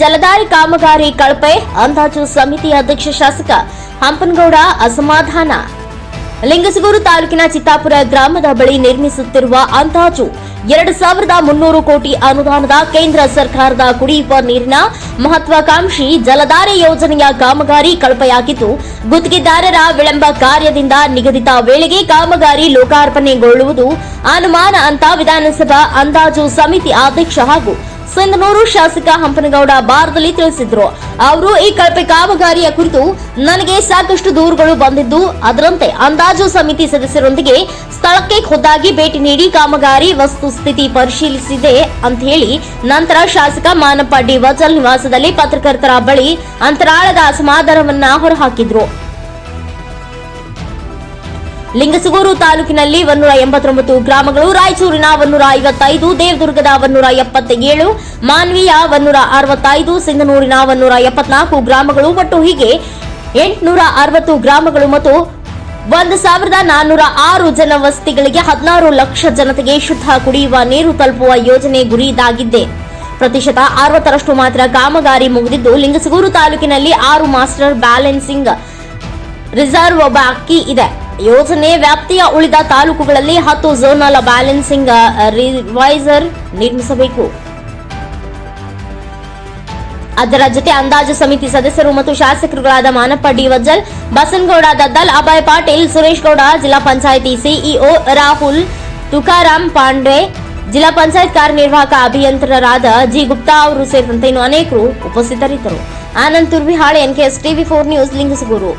ಜಲದಾರಿ ಕಾಮಗಾರಿ ಕಳಪೆ, ಅಂದಾಜು ಸಮಿತಿ ಅಧ್ಯಕ್ಷ ಶಾಸಕ ಹಂಪನಗೌಡ ಅಸಮಾಧಾನ. ಲಿಂಗಸಗೂರು ತಾಲೂಕಿನ ಚಿತ್ತಾಪುರ ಗ್ರಾಮದ ಬಳಿ ನಿರ್ಮಿಸುತ್ತಿರುವ ಅಂದಾಜು ಎರಡು ಸಾವಿರದ ಮುನ್ನೂರು ಕೋಟಿ ಅನುದಾನದ ಕೇಂದ್ರ ಸರ್ಕಾರದ ಕುಡಿಯುವ ನೀರಿನ ಮಹತ್ವಾಕಾಂಕ್ಷಿ ಜಲಧಾರೆ ಯೋಜನೆಯ ಕಾಮಗಾರಿ ಕಳಪೆಯಾಗಿದ್ದು, ಗುತ್ತಿಗೆದಾರರ ವಿಳಂಬ ಕಾರ್ಯದಿಂದ ನಿಗದಿತ ವೇಳೆಗೆ ಕಾಮಗಾರಿ ಲೋಕಾರ್ಪಣೆಗೊಳ್ಳುವುದು ಅನುಮಾನ ಅಂತ ವಿಧಾನಸಭಾ ಅಂದಾಜು ಸಮಿತಿ ಅಧ್ಯಕ್ಷ ಹಾಗೂ ಸಿಂಧನೂರು ಶಾಸಕ ಹಂಪನಗೌಡ ಬಾರದಲ್ಲಿ ತಿಳಿಸಿದ್ರು. ಅವರು ಈ ಕಳಪೆ ಕಾಮಗಾರಿಯ ಕುರಿತು ನನಗೆ ಸಾಕಷ್ಟು ದೂರುಗಳು ಬಂದಿದ್ದು, ಅದರಂತೆ ಅಂದಾಜು ಸಮಿತಿ ಸದಸ್ಯರೊಂದಿಗೆ ಸ್ಥಳಕ್ಕೆ ಖುದ್ದಾಗಿ ಭೇಟಿ ನೀಡಿ ಕಾಮಗಾರಿ ವಸ್ತುಸ್ಥಿತಿ ಪರಿಶೀಲಿಸಿದೆ ಅಂತ ಹೇಳಿ ನಂತರ ಶಾಸಕ ಮಾನಪ್ಪ ಡಿ ವಜಲ್ ನಿವಾಸದಲ್ಲಿ ಪತ್ರಕರ್ತರ ಬಳಿ ಅಂತರಾಳದ ಅಸಮಾಧಾನವನ್ನ ಹೊರಹಾಕಿದ್ರು. ಲಿಂಗಸಗೂರು ತಾಲೂಕಿನಲ್ಲಿ ಒಂದೂರ ಎಂಬತ್ತೊಂಬತ್ತು ಗ್ರಾಮಗಳು, ರಾಯಚೂರಿನ ಒಂದೂರ ಐವತ್ತೈದು, ದೇವದುರ್ಗದ ಒನ್ನೂರ ಎಪ್ಪತ್ತೇಳು, ಮಾನ್ವಿಯ ಒಂದೂರ ಅರವತ್ತೈದು, ಸಿಂಧನೂರಿನ ಒಂದೂರ ಎಪ್ಪತ್ನಾಲ್ಕು ಗ್ರಾಮಗಳು ಒಟ್ಟು ಹೀಗೆ ಎಂಟುನೂರ ಅರವತ್ತು ಗ್ರಾಮಗಳು ಮತ್ತು ಒಂದು ಸಾವಿರದ ನಾನ್ನೂರ ಆರು ಜನ ವಸತಿಗಳಿಗೆ ಹದಿನಾರು ಲಕ್ಷ ಜನತೆಗೆ ಶುದ್ಧ ಕುಡಿಯುವ ನೀರು ತಲುಪುವ ಯೋಜನೆ ಗುರಿ ಇದಾಗಿದೆ ಪ್ರತಿಶತ ಅರವತ್ತರಷ್ಟು ಮಾತ್ರ ಕಾಮಗಾರಿ ಮುಗಿದಿದ್ದು, ಲಿಂಗಸಗೂರು ತಾಲೂಕಿನಲ್ಲಿ ಆರು ಮಾಸ್ಟರ್ ಬ್ಯಾಲೆನ್ಸಿಂಗ್ ರಿಸರ್ವ್ ಬಾಕಿ ಇದೆ. ಯೋಜನೆ ವ್ಯಾಪ್ತಿಯ ಉಳಿದ ತಾಲೂಕುಗಳಲ್ಲಿ ಹತ್ತು ಝೋನಲ್ ಬ್ಯಾಲೆನ್ಸಿಂಗ್ ರಿವೈಸರ್ ನಿರ್ಮಿಸಬೇಕು. ಅದರ ಜೊತೆ ಅಂದಾಜು ಸಮಿತಿ ಸದಸ್ಯರು ಮತ್ತು ಶಾಸಕರುಗಳಾದ ಮಾನಪ್ಪ ಡಿ ವಜ್ಜಲ್, ಬಸನಗೌಡ ದದ್ದಲ್, ಅಭಯ್ ಪಾಟೀಲ್, ಸುರೇಶ್ ಗೌಡ, ಜಿಲ್ಲಾ ಪಂಚಾಯಿತಿ ಸಿಇಒ ರಾಹುಲ್ ತುಕಾರಾಮ್ ಪಾಂಡೆ ಜಿಲ್ಲಾ ಪಂಚಾಯತ್ ಕಾರ್ಯನಿರ್ವಾಹಕ ಅಭಿಯಂತರರಾದ ಜಿ ಗುಪ್ತಾ ಅವರು ಸೇರಿದಂತೆ ಇನ್ನು ಅನೇಕರು ಉಪಸ್ಥಿತರಿದ್ದರು. Anand Turvihal NKS TV four news, Lingasugur.